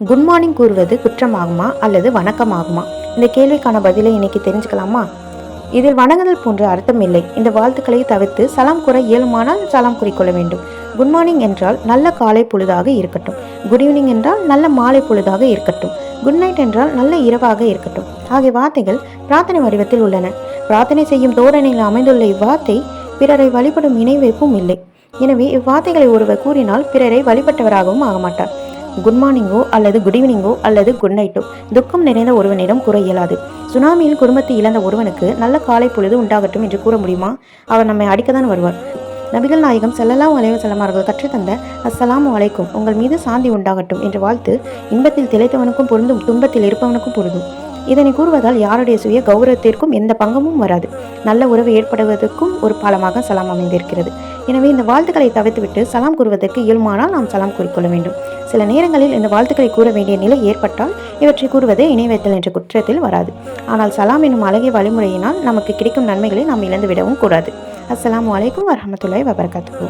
Good morning கூறுவது குற்றமாகுமா அல்லது வணக்கமாகுமா? இந்த கேள்விக்கான பதிலை இன்னைக்கு தெரிஞ்சுக்கலாமா? இதில் வணங்குதல் போன்ற அர்த்தம் இல்லை. இந்த வாழ்த்துக்களை தவிர்த்து சலாம் கூற இயலுமானால் சலாம் கூறிக்கொள்ள வேண்டும். குட் மார்னிங் என்றால் நல்ல காலை பொழுதாக இருக்கட்டும். குட் ஈவினிங் என்றால் நல்ல மாலை பொழுதாக இருக்கட்டும். குட் நைட் என்றால் நல்ல இரவாக இருக்கட்டும். ஆகிய வார்த்தைகள் பிரார்த்தனை வடிவத்தில் உள்ளன. பிரார்த்தனை செய்யும் தோரணையில் அமைந்துள்ள இவ்வார்த்தை பிறரை வழிபடும் இணைவைப்பும் இல்லை. எனவே இவ்வார்த்தைகளை ஒருவர் கூறினால் பிறரை வழிபட்டவராகவும் ஆக மாட்டார் குட் மார்னிங்கோ அல்லது குட் ஈவினிங்கோ அல்லது குட் நைட்டோ துக்கம் நிறைந்த ஒருவனிடம் கூற இயலாது. சுனாமியில் குடும்பத்தை இழந்த ஒருவனுக்கு நல்ல காலை பொழுது உண்டாகட்டும் என்று கூற முடியுமா? அவர் நம்மை அடிக்கத்தான் வருவார். நபிகள் நாயகம் செல்லலாம் அலைஹி வஸல்லம் அவர்கள் கற்றுத்தந்த அஸ்ஸலாமு அலைக்கும் உங்கள் மீது சாந்தி உண்டாகட்டும் என்று வாழ்த்து இன்பத்தில் திளைத்தவனுக்கும் பொருந்தும் துன்பத்தில் இருப்பவனுக்கும் பொருந்தும். இதனை கூறுவதால் யாருடைய சுய கௌரவத்திற்கும் எந்த பங்கமும் வராது. நல்ல உறவு ஏற்படுவதற்கும் ஒரு பாலமாக சலாம் அமைந்திருக்கிறது. எனவே இந்த வாழ்த்துக்களை தவிர்த்துவிட்டு சலாம் கூறுவதற்கு இயல்பானால் நாம் சலாம் கூறிக்கொள்ள வேண்டும். சில நேரங்களில் இந்த வாழ்த்துக்களை கூற வேண்டிய நிலை ஏற்பட்டால் இவற்றை கூறுவதே இணைவைத்தல் என்ற குற்றத்தில் வராது. ஆனால் சலாம் என்னும் அழகிய வழிமுறையினால் நமக்கு கிடைக்கும் நன்மைகளை நாம் இழந்து விடவும் கூடாது. அஸ்லாம் அலைக்கும் வரஹ்மத்துல்லாஹி வபரகாத்துஹு.